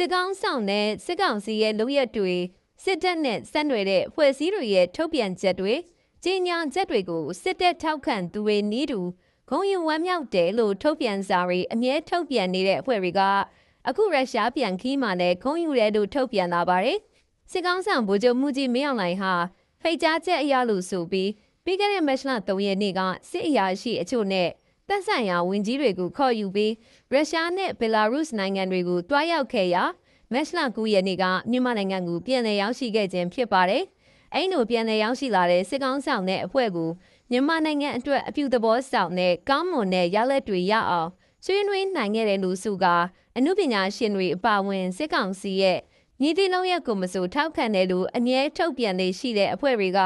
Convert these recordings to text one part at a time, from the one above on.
စစ်ကောင်းဆောင်တဲ့စစ်ကောင်စီရဲ့လုပ်ရက်တွေစစ်တပ်နဲ့ဆက်နွယ်တဲ့ဖွဲ့စည်းတွေရဲ့ထုတ်ပြန်ချက်တွေကြီးညာချက်တွေကိုစစ်တပ်ထောက်ခံသူတွေနီးတူဂုံယူဝမ်းမြောက်တယ်လို့ထုတ်ပြန်စာတွေအမြဲထုတ်ပြန်နေတဲ့အဖွဲ့တွေကအခုရုရှားပြန်ခီးမှလည်းဂုံယူတယ်လို့ထုတ်ပြန်လာပါတယ်စစ်ကောင်းဆောင်ဗိုလ်ချုပ်မှုကြီးမင်းအောင်လှိုင်ဟာဖိတ်ကြားချက်အရလို့ဆိုပြီးပြီးခဲ့တဲ့မတ်လ3ရက်နေ့ကစစ်အရာရှိအချို့နဲ့ တပ်ဆိုင်ရာဝန်ကြီးတွေကိုခေါ်ယူပြီးရုရှားနဲ့ဘယ်လာရုစ်နိုင်ငံတွေကိုတွားရောက်ခဲ့ရာမတ်လ9ရက်နေ့ကမြန်မာနိုင်ငံကိုပြန်လည်ရောက်ရှိခဲ့ခြင်းဖြစ်ပါတယ်။အဲ့လိုပြန်လည်ရောက်ရှိလာတဲ့စစ်ကောင်းဆောင်တဲ့အဖွဲ့ကိုမြန်မာနိုင်ငံအတွက်အပြုသဘောဆောင်တဲ့ကောင်းမွန်တဲ့ရလဒ်တွေရအောင်ဆွေးနွေးနိုင်ခဲ့တဲ့လူစုကအမှုပညာရှင်တွေအပါအဝင်စစ်ကောင်စီရဲ့ ညီတီလုံးရက်ကိုမစိုးထောက်ခံတယ်လို့အမြဲထုတ်ပြန်နေရှိတဲ့အဖွဲ့တွေက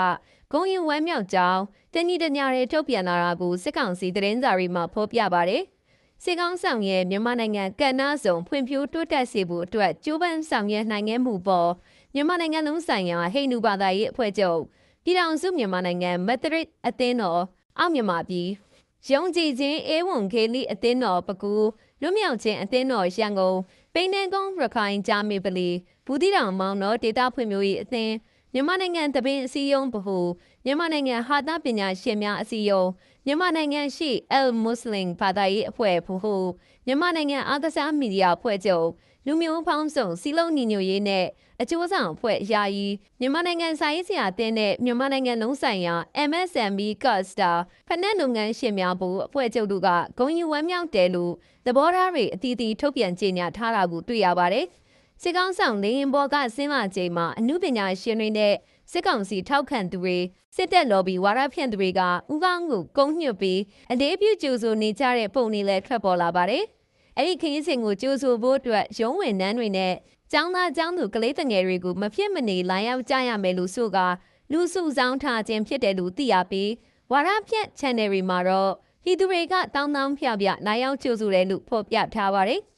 ဂုံယူဝမ်းမြောက်ကြောင်းတညီတညာတွေထုတ်ပြန်လာတာကိုစစ်ကောင်စီသတင်းစာတွေမှာဖော်ပြပါတယ်။စစ်ကောင်ဆောင်ရဲ့မြန်မာနိုင်ငံကဏ္ဍစုံဖွံ့ဖြိုးတိုးတက်စေဖို့အတွက်ကြိုးပမ်းဆောင်ရွက်နိုင်ခဲ့မှုပေါ်မြန်မာနိုင်ငံလုံးဆိုင်ရာဟိန္ဒူဘာသာရေးအဖွဲ့ချုပ်ပြည်ထောင်စုမြန်မာနိုင်ငံမက်သရစ်အသင်းတော်အောက်မြန်မာပြည် ရုံကြည်ချင်းအေဝံခေလိအသင်းတော်ပကူလွတ်မြောက်ခြင်းအသင်းတော်ရန်ကုန်ပိန်းနှန်းကုန်းရခိုင်ဂျာမေပလီဘူးတီတောင်မောင်တော်ဒေတာဖွံ့ဖြိုးရေးအသင်း မြန်မာနိုင်ငံတပင်းအစည်းအရုံးဗဟုမြန်မာနိုင်ငံဟာသပညာရှင်များအစည်းအရုံးမြန်မာနိုင်ငံရှိ El Muslim ဘာသာရေးအဖွဲ့ဗဟုမြန်မာနိုင်ငံအာသစားမီဒီယာအဖွဲ့ချုပ်လူမျိုးဖောင်းစုံစီလုံးညီညွတ်ရေးနဲ့အကျိုးဆောင်အဖွဲ့ယာယီမြန်မာနိုင်ငံစာရေးဆရာအသင်းနဲ့မြန်မာနိုင်ငံလုံးဆိုင်ရာ MSME Custer ဖက်နက်လုပ်ငန်းရှင်များဘုအဖွဲ့ချုပ်တို့ကဂုံယူဝမ်းမြောက်တယ်လို့သဘောထားတွေအသီးသီးထုတ်ပြန်ကြေညာထားတာကိုတွေ့ရပါတယ်။ စစ်ကောင်းဆောင်လေရင်ဘော်ကဆင်းလာချိန်မှာအမှုပညာရှင်တွေနဲ့စစ်ကောင်စီထောက်ခံသူတွေစစ်တပ်လော်ဘီဝါရဖြန့်သူတွေကဥကောင်းကိုကုန်းညွတ်ပြီးအလေးပြုကြိုဆိုနေကြတဲ့ပုံတွေလည်းထွက်ပေါ်လာပါတယ်။အဲ့ဒီခရီးစဉ်ကိုကြိုဆိုဖို့အတွက်ရုံးဝင်နှန်းတွေနဲ့ကျောင်းသားကျောင်းသူကလေးငယ်တွေကိုမဖြစ်မနေလာရောက်ကြရမယ်လို့ဆိုကလူစုဆောင်ထားခြင်းဖြစ်တယ်လို့သိရပြီးဝါရဖြန့် channel တွေမှာတော့ဟီသူတွေကတောင်းတောင်းဖျောက်ပြလာရောက်ကြိုဆိုတယ်လို့ဖော်ပြထားပါတယ်။